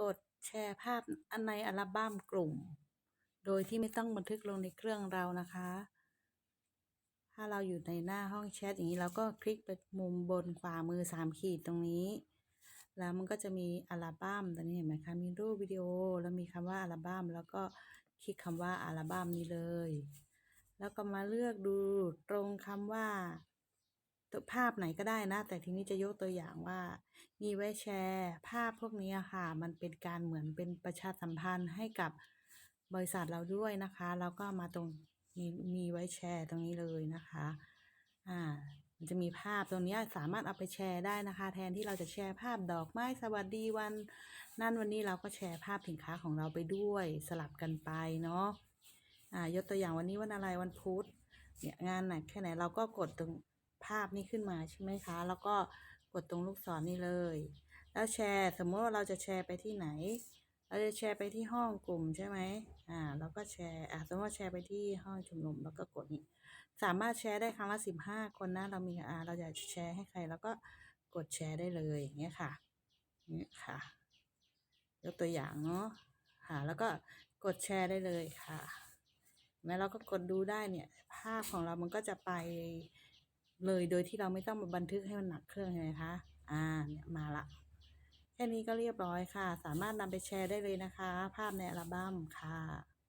กดแชร์ภาพอันในอัลบั้มกลุ่ม โดยที่ไม่ต้องบันทึกลงในเครื่องเรานะคะ ถ้าเราอยู่ในหน้าห้องแชทอย่างนี้เราก็คลิกไปมุมบนขวามือสามขีดตรงนี้ แล้วมันก็จะมีอัลบั้มตรงนี้เห็นไหมคะ มีรูปวิดีโอแล้วมีคำว่าอัลบั้มแล้วก็คลิกคำว่าอัลบั้มนี้เลย แล้วก็มาเลือกดูตรงคำว่า ภาพไหนก็ได้นะ แต่ทีนี้จะยกตัวอย่างว่า มีไว้แชร์ ภาพพวกนี้ค่ะ มันเป็นการเหมือนเป็นประชาสัมพันธ์ให้กับบริษัทเราด้วยนะคะ แล้วก็มาตรงมีมีไว้แชร์ตรงนี้เลยนะคะ อ่ามันจะมีภาพตรงนี้สามารถเอาไปแชร์ได้นะคะ แทนที่เราจะแชร์ภาพดอกไม้สวัสดีวัน นั่นวันนี้เราก็แชร์ภาพสินค้าของเราไปด้วยสลับกันไปเนาะอ่ายกตัวอย่างวันนี้วันอะไรวันพุธเนี่ยงานไหนแค่ไหนเราก็กดตรง ภาพนี้ขึ้นมาใช่ไหมคะ แล้วก็กดตรงลูกศรนี่เลย แล้วแชร์ สมมติว่าเราจะแชร์ไปที่ไหน เราจะแชร์ไปที่ห้องกลุ่มใช่ไหมอ่าเราก็แชร์อ่าสมมติว่าแชร์ไปที่ห้องชุมนุมแล้วก็กดนี่สามารถแชร์ได้ครั้งละสิบห้าคนนะ เรามีอ่าเราอยากจะแชร์ให้ใครแล้วก็กดแชร์ได้เลยอย่างเงี้ยค่ะนี่ค่ะยกตัวอย่างเนาะค่ะ แล้วก็กดแชร์ได้เลยค่ะแม้เราก็กดดูได้เนี่ย ภาพของเรามันก็จะไป เลยโดยที่เราไม่ต้องมาบันทึกให้มันหนักเครื่องเลยนะคะอ่าเนี่ยมาละแค่นี้ก็เรียบร้อยค่ะ สามารถนำไปแชร์ได้เลยนะคะ ภาพในอัลบั้มค่ะ